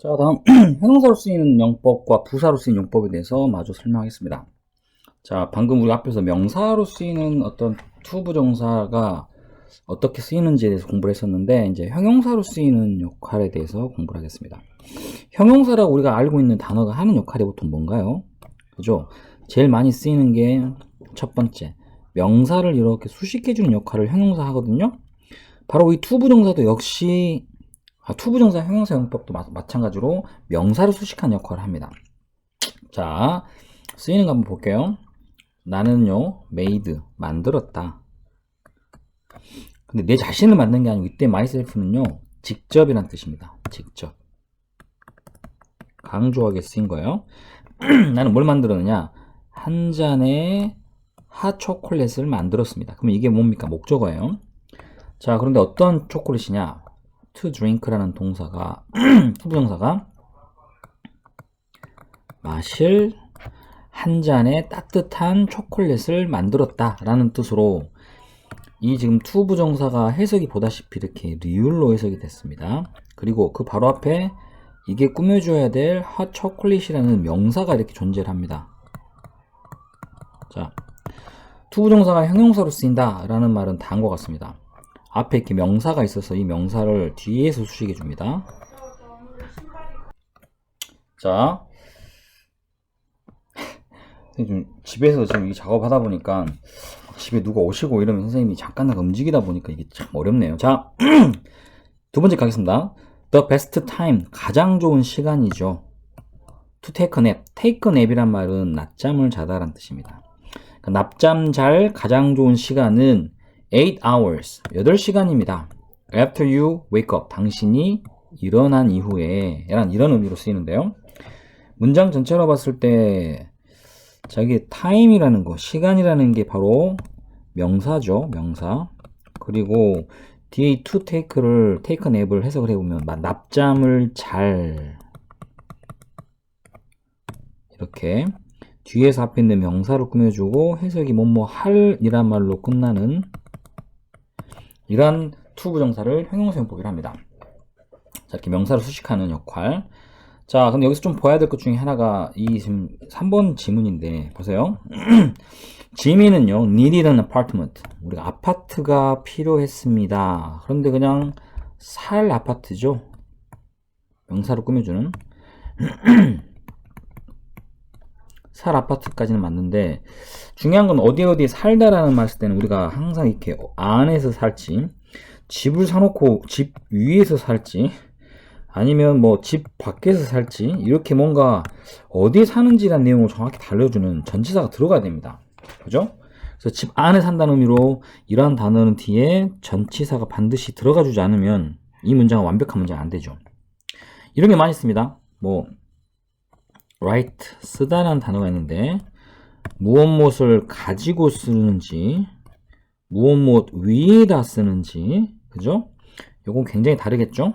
자, 다음 형용사로 쓰이는 용법과 부사로 쓰이는 용법에 대해서 마저 설명하겠습니다. 자, 방금 우리 앞에서 명사로 쓰이는 어떤 투부정사가 어떻게 쓰이는지에 대해서 공부를 했었는데 이제 형용사로 쓰이는 역할에 대해서 공부를 하겠습니다. 형용사라고 우리가 알고 있는 단어가 하는 역할이 보통 뭔가요? 그죠? 제일 많이 쓰이는 게 첫 번째 명사를 이렇게 수식해주는 역할을 형용사 하거든요. 바로 이 투부정사도 역시 아, 투부정사 형용사 용법도 마, 마찬가지로 명사를 수식하는 역할을 합니다. 자, 쓰이는 거 한번 볼게요. 나는요, made, 만들었다. 근데 내 자신을 만든 게 아니고 이때 myself는요, 직접이란 뜻입니다. 직접. 강조하게 쓰인 거예요. 나는 뭘 만들었느냐? 한 잔의 핫초콜릿을 만들었습니다. 그럼 이게 뭡니까? 목적어예요. 자, 그런데 어떤 초콜릿이냐? To drink라는 동사가, 투부정사가 마실 한 잔의 따뜻한 초콜릿을 만들었다 라는 뜻으로 이 지금 투부정사가 해석이 보다시피 이렇게 리율로 해석이 됐습니다. 그리고 그 바로 앞에 이게 꾸며줘야 될 핫 초콜릿이라는 명사가 이렇게 존재를 합니다. 자, 투부정사가 형용사로 쓰인다 라는 말은 것 같습니다. 앞에 이렇게 명사가 있어서 이 명사를 뒤에서 수식해 줍니다. 자, 좀 집에서 지금 이 작업하다 보니까 집에 누가 오시고 이러면 선생님이 잠깐 나가 움직이다 보니까 이게 참 어렵네요. 자, 두 번째 가겠습니다. The best time, 가장 좋은 시간이죠. To take a nap. take a nap이란 말은 낮잠을 자다라는 뜻입니다. 그러니까 낮잠 잘 가장 좋은 시간은 8 hours, 8시간입니다. After you wake up, 당신이 일어난 이후에 이런, 이런 의미로 쓰이는데요. 문장 전체로 봤을 때 자기 time이라는 거, 시간이라는 게 바로 명사죠, 명사. 그리고 뒤에 to take를 take a nap을 해석을 해보면 낮잠을 잘 이렇게 뒤에서 앞에 있는 명사를 꾸며주고 해석이 뭐뭐 할이란 말로 끝나는 이러한 투부정사를 형용사용법이라 합니다. 자, 이렇게 명사를 수식하는 역할. 자, 근데 여기서 좀 봐야 될 것 중에 하나가 이 지금 3번 지문인데 보세요. 지민은요, needed an apartment. 우리가 아파트가 필요했습니다. 그런데 그냥 살 아파트죠. 명사로 꾸며주는 살 아파트까지는 맞는데 중요한 건 어디 어디에 살다라는 말 쓸 때는 우리가 항상 이렇게 안에서 살지 집을 사놓고 집 위에서 살지 아니면 뭐 집 밖에서 살지 이렇게 뭔가 어디에 사는지라는 내용을 정확히 달려주는 전치사가 들어가야 됩니다. 그죠? 그래서 집 안에 산다는 의미로 이러한 단어는 뒤에 전치사가 반드시 들어가 주지 않으면 이 문장은 완벽한 문장이 안 되죠. 이런 게 많이 있습니다. 뭐 write 쓰다라는 단어가 있는데 무엇 못을 가지고 쓰는지 무엇 못 위에다 쓰는지 그죠? 요건 굉장히 다르겠죠?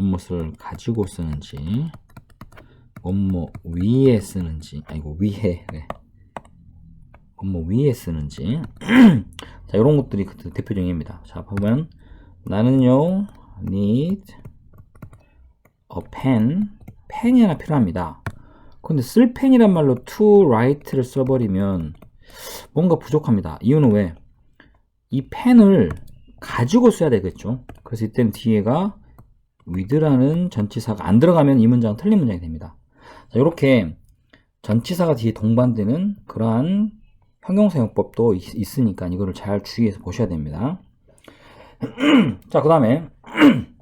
무엇을 가지고 쓰는지 뭐뭐 위에 쓰는지 아이고 위에 네. 뭐뭐 위에 쓰는지 자 이런 것들이 그 대표적입니다 자 보면 나는요 need a pen 펜이 하나 필요합니다 근데 쓸 펜이란 말로 to write를 써버리면 뭔가 부족합니다 이유는 왜? 이 펜을 가지고 써야 되겠죠 그래서 이때는 뒤에가 with라는 전치사가 안 들어가면 이 문장은 틀린 문장이 됩니다. 자, 이렇게 전치사가 뒤에 동반되는 그러한 형용사용법도 있, 으니까 이거를 잘 주의해서 보셔야 됩니다. 자, 그 다음에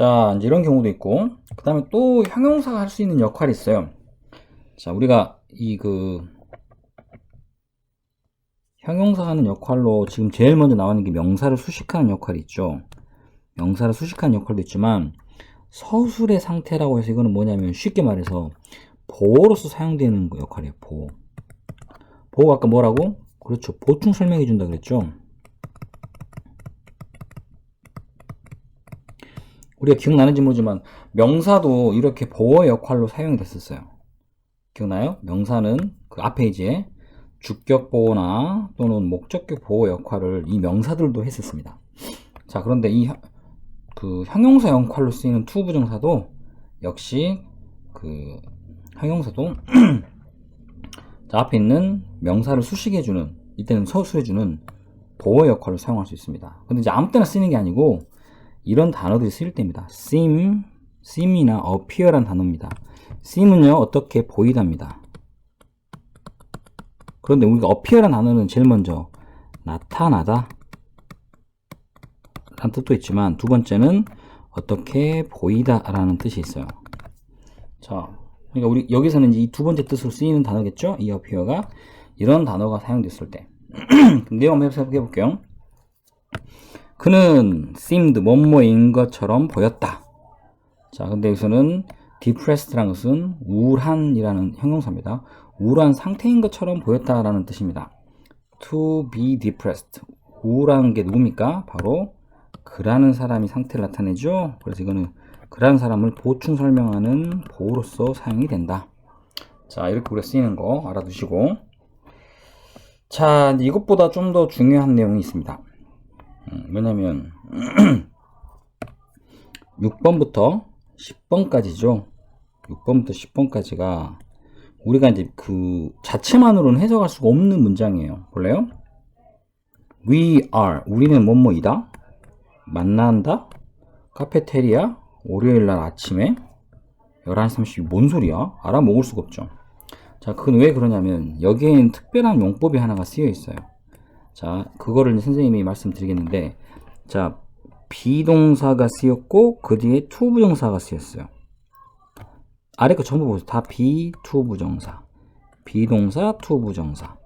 자, 이제 이런 경우도 있고 그 다음에 또 형용사가 할 수 있는 역할이 있어요. 자, 우리가 이 그 형용사 하는 역할로 지금 제일 먼저 나오는 게 명사를 수식하는 역할이 있죠. 명사를 수식하는 역할도 있지만 서술의 상태라고 해서 이거는 뭐냐면 쉽게 말해서 보호로서 사용되는 역할이에요. 보호. 보호가 아까 뭐라고? 그렇죠. 보충 설명해 준다 그랬죠. 우리가 기억나는지 모르지만 명사도 이렇게 보호 역할로 사용됐었어요. 기억나요? 명사는 그 앞에 이제 주격 보호나 또는 목적격 보호 역할을 이 명사들도 했었습니다. 자, 그런데 이 그 형용사 역할로 쓰이는 to 부정사도 역시 그 형용사도 자, 앞에 있는 명사를 수식해 주는 이때는 서술해 주는 보호 역할을 사용할 수 있습니다. 근데 이제 아무 때나 쓰는 게 아니고 이런 단어들이 쓰일 때입니다. seem, seem이나 appear란 단어입니다. seem은요 어떻게 보이답니다. 그런데 우리가 appear란 단어는 제일 먼저 나타나다 라는 뜻도 있지만 두 번째는 어떻게 보이다 라는 뜻이 있어요. 자, 그러니까 우리 여기서는 이 두 번째 뜻으로 쓰이는 단어겠죠? 이 appear가 이런 단어가 사용됐을 때 내용 한번 해석해 볼게요. 그는 seemed 뭐뭐인 것처럼 보였다. 자, 근데 여기서는 depressed라는 것은 우울한이라는 형용사입니다. 우울한 상태인 것처럼 보였다라는 뜻입니다. to be depressed. 우울한 게 누굽니까? 바로 그라는 사람이 상태를 나타내죠. 그래서 이거는 그라는 사람을 보충 설명하는 보호로서 사용이 된다. 자, 이렇게 우리가 쓰이는 거 알아두시고. 자, 이것보다 좀 더 중요한 내용이 있습니다. 음, 뭐냐면 6번부터 10번까지죠. 6번부터 10번까지가 우리가 이제 그 자체만으로는 해석할 수가 없는 문장이에요. 볼래요? We are 우리는 뭐뭐이다. 만난다. 카페테리아 월요일 날 아침에 11시 30분 뭔 소리야? 알아먹을 수가 없죠. 자, 그건 왜 그러냐면 여기에는 특별한 용법이 하나가 쓰여 있어요. 자, 그거를 선생님이 말씀드리겠는데 자, 비동사가 쓰였고 그 뒤에 to 부정사가 쓰였어요. 아래 거 전부 보세요. 다 be, to 부정사. 비동사, to 부정사.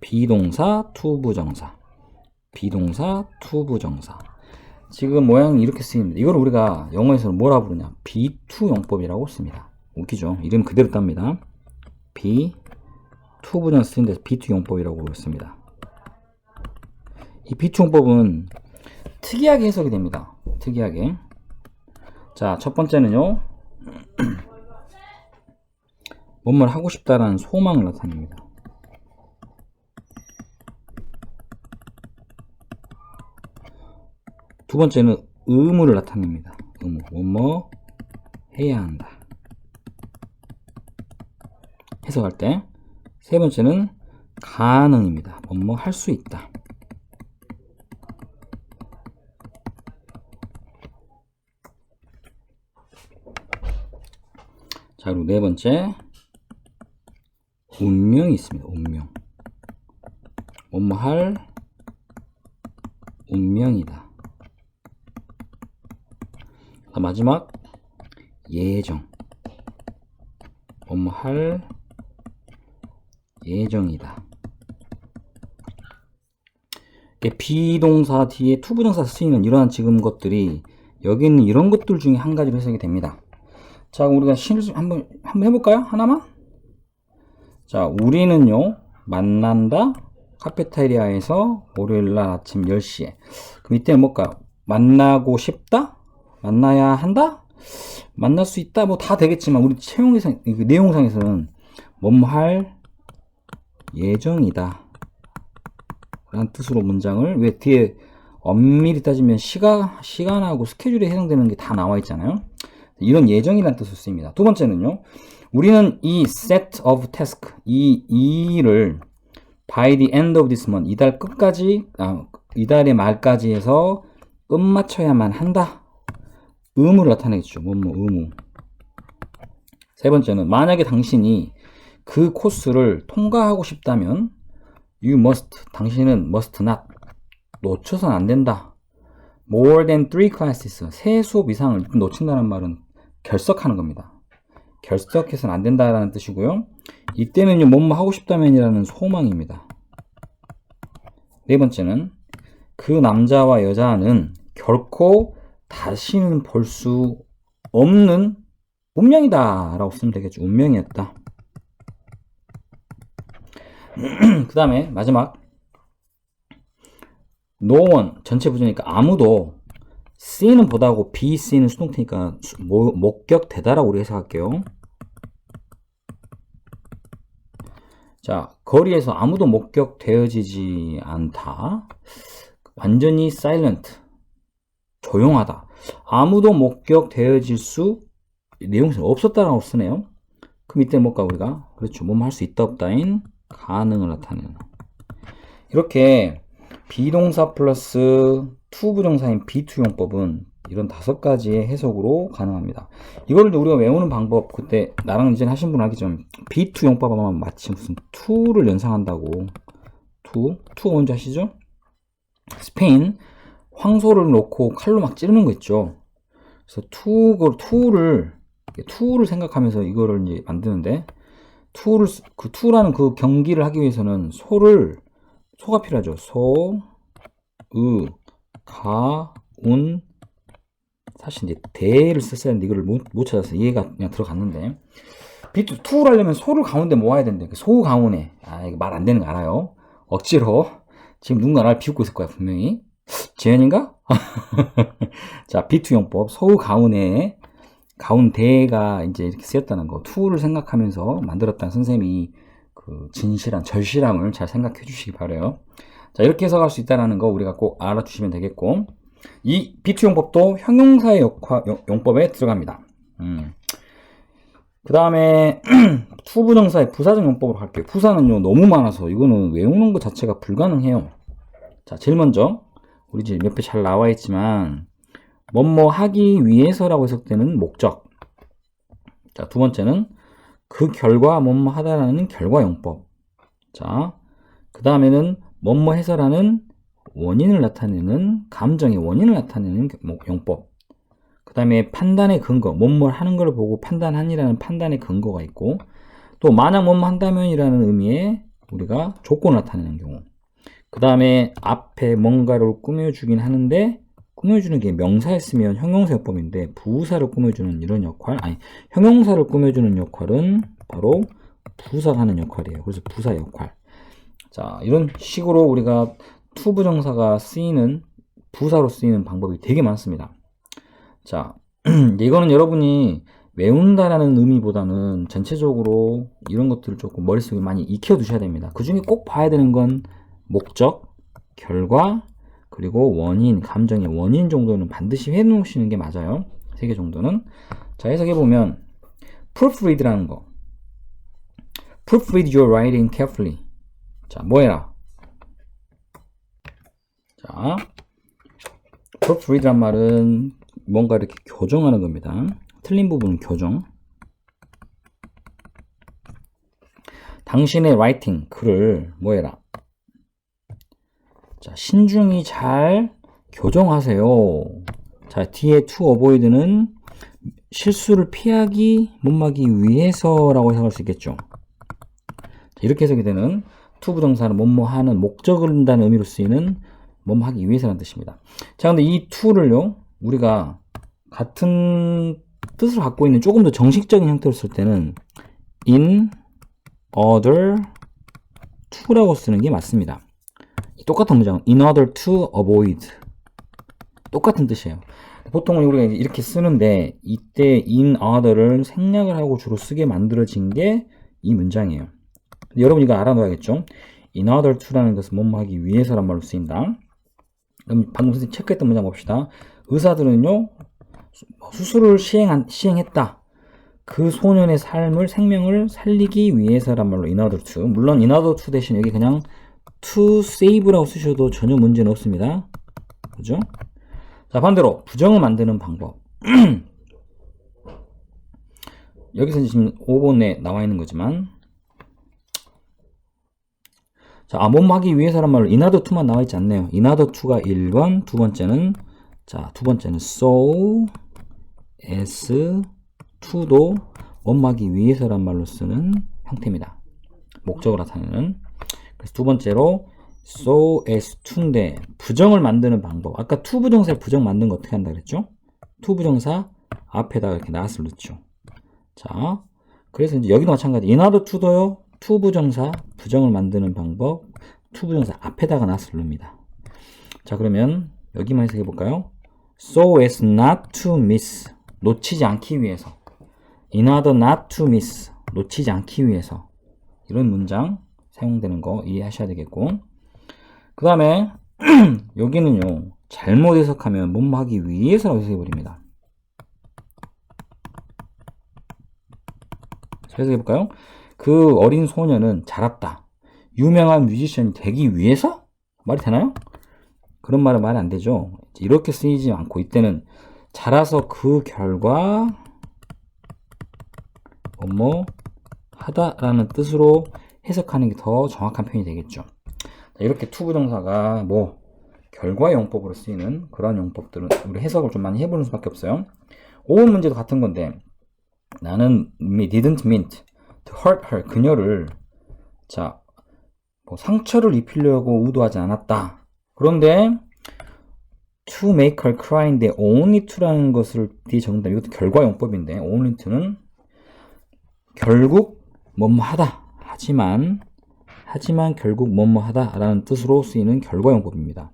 비동사, to 부정사. 비동사, to 부정사. 지금 모양이 이렇게 쓰입니다. 이걸 우리가 영어에서는 뭐라 부르냐? B2 용법이라고 씁니다. 웃기죠? 이름 그대로 땁니다. B2 부정 쓰는 데서 B2 용법이라고 부릅니다. 이 B2 용법은 특이하게 해석이 됩니다. 특이하게. 자, 첫 번째는요. 뭔말 하고 싶다라는 소망을 나타냅니다. 두 번째는 의무를 나타냅니다. 의무. 뭐뭐 해야 한다. 해석할 때. 세 번째는 가능입니다. 뭐뭐 할 수 있다. 자, 그리고 네 번째. 운명이 있습니다. 운명. 뭐뭐 할 운명이다. 자, 마지막 예정. 뭐뭐 할 예정이다. 비동사 뒤에 투부정사 쓰이는 이러한 지금 것들이 여기 있는 이런 것들 중에 한 가지로 해석이 됩니다. 자, 우리가 실수 한번 한번 해볼까요? 하나만? 자, 우리는요 만난다 카페테리아에서 월요일 날 아침 10시에. 그럼 이때 뭘까요? 만나고 싶다? 만나야 한다? 만날 수 있다? 뭐 다 되겠지만 우리 채용상 그 내용상에서는 뭐뭐 할 예정이다. 라는 뜻으로 문장을 왜 뒤에 엄밀히 따지면 시가, 시간하고 스케줄에 해당되는 게 다 나와 있잖아요. 이런 예정이라는 뜻을 쓰입니다. 두 번째는요. 우리는 이 set of task, 이, 이 일을 by the end of this month, 이달 끝까지, 아, 이달의 말까지 해서 끝마쳐야만 한다. 의무를 나타내겠죠. 뭐뭐 의무. 세 번째는 만약에 당신이 그 코스를 통과하고 싶다면 you must, 당신은 must not, 놓쳐선 안 된다. more than three classes, 세 수업 이상을 놓친다는 말은 결석하는 겁니다. 결석해서는 안 된다라는 뜻이고요. 이때는요, 뭐뭐 하고 싶다면이라는 소망입니다. 네 번째는 그 남자와 여자는 결코 다시는 볼 수 없는 운명이다 라고 쓰면 되겠죠. 운명이었다. 그 다음에 마지막 one 전체 부정이니까 아무도 C는 보다고 B, C는 수동태니까 수- 모- 목격 대다라고 우리 해석할게요. 자, 거리에서 아무도 목격되어지지 않다. 완전히 silent. 조용하다. 아무도 목격되어질 수 내용상 없었다라고 쓰네요. 그 밑에 뭘까 우리가 그렇죠. 몸할수 있다 없다인 가능을 나타내는 이렇게 비동사 플러스 투 부정사인 비투용법은 이런 다섯 가지의 해석으로 가능합니다. 이거를 우리가 외우는 방법 그때 나랑 이제 하신 분 알겠지만 비투용법 하면 마치 무슨 투를 연상한다고 투 투가 뭔지 아시죠? 스페인 황소를 놓고 칼로 막 찌르는 거 있죠. 그래서 투, 그 투를, 투를 생각하면서 이거를 이제 만드는데, 투를, 쓰- 그 투라는 그 경기를 하기 위해서는 소를, 소가 필요하죠. 소, 으, 가, 운, 사실 이제 대를 썼어야 했는데 이거를 못, 못 찾아서 얘가 그냥 들어갔는데, 비투, 투를 하려면 소를 가운데 모아야 되는데, 그소 가운데, 아, 이거 말 안 되는 거 알아요. 억지로, 지금 누군가 나를 비웃고 있을 거야, 분명히. 재현인가? 자, 비투 용법 소우 가운에 가운데가 이제 이렇게 쓰였다는 거, 투를 생각하면서 만들었다는 선생님이 그 진실한 절실함을 잘 생각해 주시기 바래요. 자, 이렇게 해석할 수 있다는 거 우리가 꼭 알아주시면 되겠고, 이 비투용법도 형용사의 역화, 용- 용법에 들어갑니다. 음. 그 다음에 투부정사의 부사적 용법으로 갈게요. 부사는요 너무 많아서 이거는 외우는 것 자체가 불가능해요. 자, 제일 먼저 우리 이제 옆에 잘 나와 있지만 뭐뭐 하기 위해서라고 해석되는 목적. 자, 두 번째는 그 결과 뭐뭐 하다라는 결과 용법. 자, 그 다음에는 뭐뭐 해서라는 원인을 나타내는 감정의 원인을 나타내는 뭐 용법. 그 다음에 판단의 근거, 뭐뭐 하는 걸 보고 판단하니라는 판단의 근거가 있고, 또 만약 뭐뭐 한다면 이라는 의미의 우리가 조건을 나타내는 경우. 그 다음에 앞에 뭔가를 꾸며주긴 하는데 꾸며주는 게 명사였으면 형용사요법인데 부사를 꾸며주는 이런 역할 아니 형용사를 꾸며주는 역할은 바로 부사가 하는 역할이에요 그래서 부사 역할 자 이런 식으로 우리가 투부정사가 쓰이는 부사로 쓰이는 방법이 되게 많습니다 자 이거는 여러분이 외운다라는 의미보다는 전체적으로 이런 것들을 조금 머릿속에 많이 익혀 두셔야 됩니다 그 중에 꼭 봐야 되는 건 목적, 결과, 그리고 원인, 감정의 원인 정도는 반드시 해놓으시는 게 맞아요. 세 개 정도는. 자, 해석해보면, proofread라는 거. proofread your writing carefully. 자, 뭐 해라? 자, proofread란 말은 뭔가 이렇게 교정하는 겁니다. 틀린 부분은 교정. 당신의 writing, 글을 뭐 해라? 자, 신중히 잘 교정하세요. 자, 뒤에 to avoid는 실수를 피하기, 못 막기 위해서라고 해석할 수 있겠죠. 자, 이렇게 해석이 되는 to 부정사는 뭐뭐 하는 목적을 한다는 의미로 쓰이는 뭐뭐 하기 위해서라는 뜻입니다. 자, 근데 이 to를요, 우리가 같은 뜻을 갖고 있는 조금 더 정식적인 형태로 쓸 때는 in order to라고 쓰는 게 맞습니다. 똑같은 문장 in order to avoid 똑같은 뜻이에요. 보통은 우리가 이렇게 쓰는데 이때 in order를 생략을 하고 주로 쓰게 만들어진 게 이 문장이에요. 여러분 이거 알아둬야겠죠? in order to라는 것은 뭐뭐 하기 위해서란 말로 쓰인다. 그럼 방금 선생님 체크했던 문장 봅시다. 의사들은요 수술을 시행한, 시행했다. 그 소년의 삶을 생명을 살리기 위해서란 말로 in order to 물론 in order to 대신 여기 그냥 to save라고 쓰셔도 전혀 문제는 없습니다. 그죠? 자, 반대로 부정을 만드는 방법. 여기서 지금 5번에 나와 있는 거지만 자, 아, 몸하기 위해서란 말로 order to만 나와 있지 않네요. order to가 1번, 두 번째는 자, 두 번째는 so as to도 몸하기 위해서란 말로 쓰는 형태입니다. 목적을 나타내는 그래서 두 번째로 so as to인데 부정을 만드는 방법. 아까 to 부정사 부정 만든 거 어떻게 한다 그랬죠? to 부정사 앞에다가 이렇게 낫을 넣죠. 자, 그래서 이제 여기도 마찬가지. order to도요. to 부정사 부정을 만드는 방법. to 부정사 앞에다가 낫을 넣습니다. 자, 그러면 여기만 해석해 볼까요? so as not to miss 놓치지 않기 위해서. in order not to miss 놓치지 않기 위해서. 이런 문장 사용되는 거 이해하셔야 되겠고 그 다음에 여기는요 잘못 해석하면 뭐뭐 하기 위해서라고 해석해 버립니다. 해석해 볼까요? 그 어린 소녀는 자랐다. 유명한 뮤지션이 되기 위해서? 말이 되나요? 그런 말은 말이 안 되죠. 이렇게 쓰이지 않고 이때는 자라서 그 결과 뭐뭐 하다라는 뜻으로 해석하는 게 더 정확한 표현이 되겠죠. 이렇게 투부정사가 뭐 결과 용법으로 쓰이는 그런 용법들은 우리 해석을 좀 많이 해보는 수밖에 없어요. 오은 문제도 같은 건데 나는 didn't mean to hurt her 그녀를 자 뭐 상처를 입히려고 의도하지 않았다. 그런데 to make her cry인데 only to라는 것을 뒤에 적는다. 이것도 결과 용법인데 only to는 결국 뭐뭐 하다. 하지만 하지만 결국 뭐뭐 하다라는 뜻으로 쓰이는 결과 용법입니다.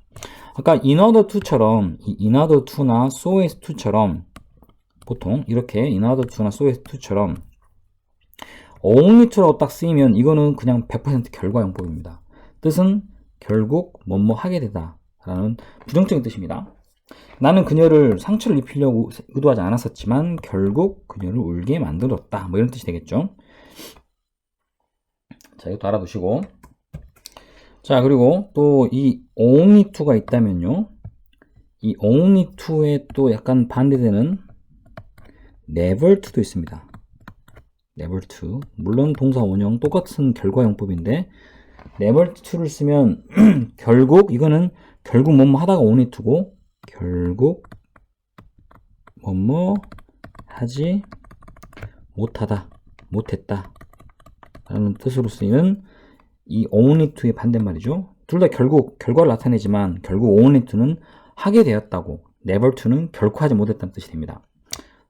아까 in order to처럼 이 in order to나 so as to처럼 보통 이렇게 in order to나 so as to처럼 to라고 딱 쓰이면 이거는 그냥 100% 결과 용법입니다. 뜻은 결국 뭐뭐 하게 되다 라는 부정적인 뜻입니다. 나는 그녀를 상처를 입히려고 의도하지 않았었지만 결국 그녀를 울게 만들었다. 뭐 이런 뜻이 되겠죠. 자, 이것도 알아두시고. 자, 그리고 또이 to가 있다면요. 이 only to에 또 약간 반대되는 never to도 있습니다. Never to. 물론 동사 원형 똑같은 결과 용법인데 never to를 쓰면 결국 이거는 결국 뭐뭐 하다가 only to고 결국 뭐뭐 하지 못하다 못했다 라는 뜻으로 쓰이는 이 only to의 반대말이죠. 둘 다 결국 결과를 나타내지만 결국 only to는 하게 되었다고 never to는 결코 하지 못했다는 뜻이 됩니다.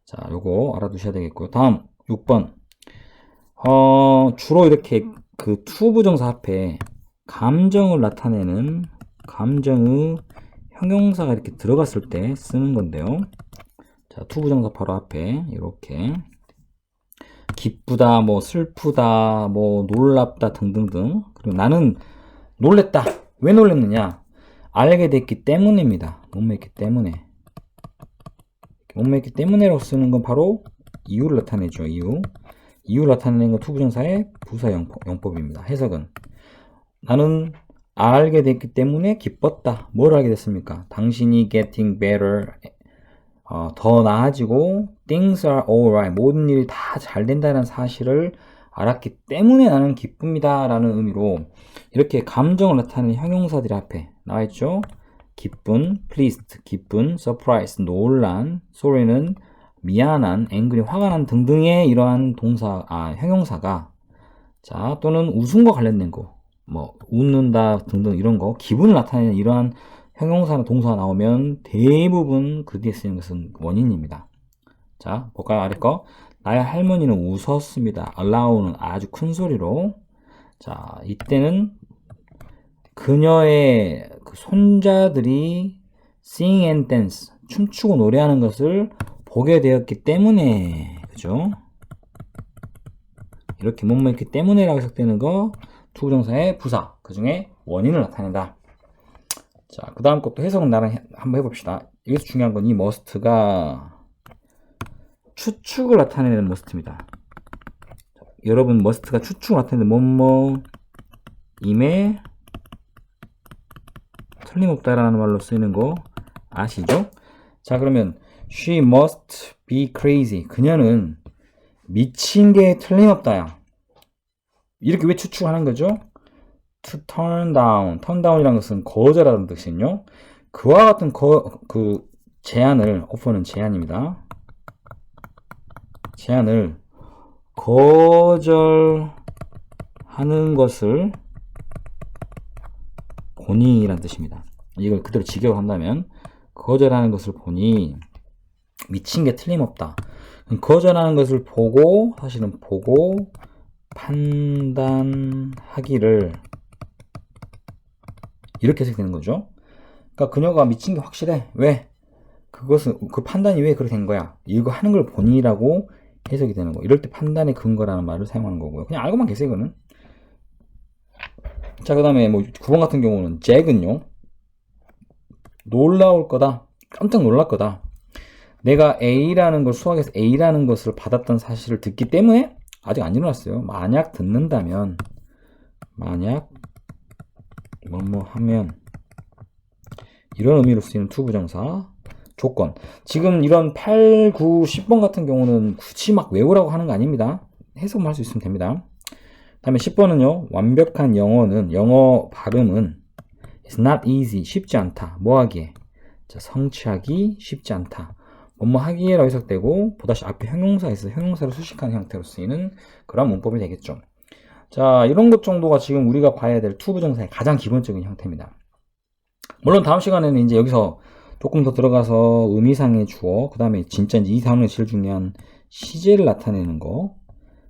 자, 요거 알아두셔야 되겠고요. 다음 6번. 어, 주로 이렇게 그 to 부정사 앞에 감정을 나타내는 감정의 형용사가 이렇게 들어갔을 때 쓰는 건데요. 자, to 부정사 바로 앞에 이렇게 기쁘다, 뭐 슬프다, 뭐 놀랍다 등등등. 그리고 나는 놀랬다. 왜 놀랬느냐? 알게 됐기 때문입니다. 못맺기 때문에. 못맺기 때문에라고 쓰는 건 바로 이유를 나타내죠. 이유. 이유를 나타내는 건 투부정사의 부사 용법입니다. 해석은 나는 알게 됐기 때문에 기뻤다. 뭘 알게 됐습니까? 당신이 getting better 어, 더 나아지고 things are alright 모든 일이 다 잘 된다는 사실을 알았기 때문에 나는 기쁩니다 라는 의미로 이렇게 감정을 나타내는 형용사들 앞에 나와 있죠 기쁜, pleased, 기쁜, surprised, 놀란, sorry는 미안한, angry, 화가 난 등등의 이러한 동사, 아, 형용사가 자 또는 웃음과 관련된 거, 뭐 웃는다 등등 이런 거 기분을 나타내는 이러한 형용사나 동사가 나오면 대부분 그 뒤에 쓰는 것은 원인입니다. 자, 볼까요? 아래 거. 나의 할머니는 웃었습니다. allow는 아주 큰 소리로. 자, 이때는 그녀의 그 손자들이 sing and dance, 춤추고 노래하는 것을 보게 되었기 때문에, 그죠? 이렇게 못먹기 때문에라고 해석되는 거, 투부정사의 부사, 그 중에 원인을 나타낸다. 자, 그 다음 것도 해석은 나랑 해, 한번 해봅시다. 여기서 중요한 건 이 머스트가 추측을 나타내는 머스트입니다. 여러분 머스트가 추측을 나타내는 뭐뭐 임에 틀림없다라는 말로 쓰이는 거 아시죠? 자 그러면 she must be crazy 그녀는 미친 게 틀림없다야 이렇게 왜 추측하는 거죠? to turn down, turn down이라는 것은 거절하는 뜻이거든요. 그와 같은 거, 그 제안을, 오퍼는 제안입니다. 제안을 거절하는 것을 본인이란 뜻입니다. 이걸 그대로 직역한다면 거절하는 것을 보니 미친 게 틀림없다. 거절하는 것을 보고 사실은 보고 판단하기를 이렇게 해석되는 거죠. 그러니까 그녀가 미친 게 확실해. 왜? 그것은 그 판단이 왜 그렇게 된 거야? 이거 하는 걸 본인이라고 해석이 되는 거. 이럴 때 판단의 근거라는 말을 사용하는 거고요. 그냥 알고만 계세요, 이거는. 자, 그 다음에 뭐 9번 같은 경우는 잭은요. 놀라울 거다. 깜짝 놀랄 거다. 내가 A라는 걸 수학에서 A라는 것을 받았던 사실을 듣기 때문에 아직 안 일어났어요. 만약 듣는다면 만약 뭐뭐 하면 이런 의미로 쓰이는 투부정사 조건 지금 이런 8, 9, 10번 같은 경우는 굳이 막 외우라고 하는 거 아닙니다. 해석만 할 수 있으면 됩니다. 다음에 10번은요. 완벽한 영어는 영어 발음은 It's not easy. 쉽지 않다. 뭐 하기에? 자, 성취하기 쉽지 않다. 뭐뭐 하기에로 해석되고 보다시 앞에 형용사에 있어 형용사를 수식하는 형태로 쓰이는 그런 문법이 되겠죠. 자, 이런 것 정도가 지금 우리가 봐야 될 투부정사의 가장 기본적인 형태입니다. 물론 다음 시간에는 이제 여기서 조금 더 들어가서 의미상의 주어, 그 다음에 진짜 이제 이 상황에 제일 중요한 시제를 나타내는 거,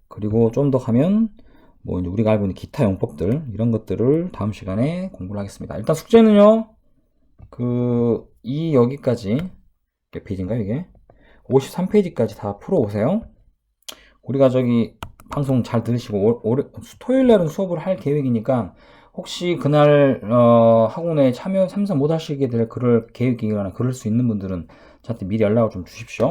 그리고 좀 더 가면 뭐 이제 우리가 알고 있는 기타 용법들 이런 것들을 다음 시간에 공부를 하겠습니다. 일단 숙제는요. 그 이 여기까지 몇 페이지인가 이게 53페이지까지 다 풀어 오세요. 우리가 저기 방송 잘 들으시고 올- 올해 토요일 날은 수업을 할 계획이니까 혹시 그날 어, 학원에 참여 참석 못 하시게 될 그럴 계획이거나 그럴 수 있는 분들은 저한테 미리 연락을 좀 주십시오.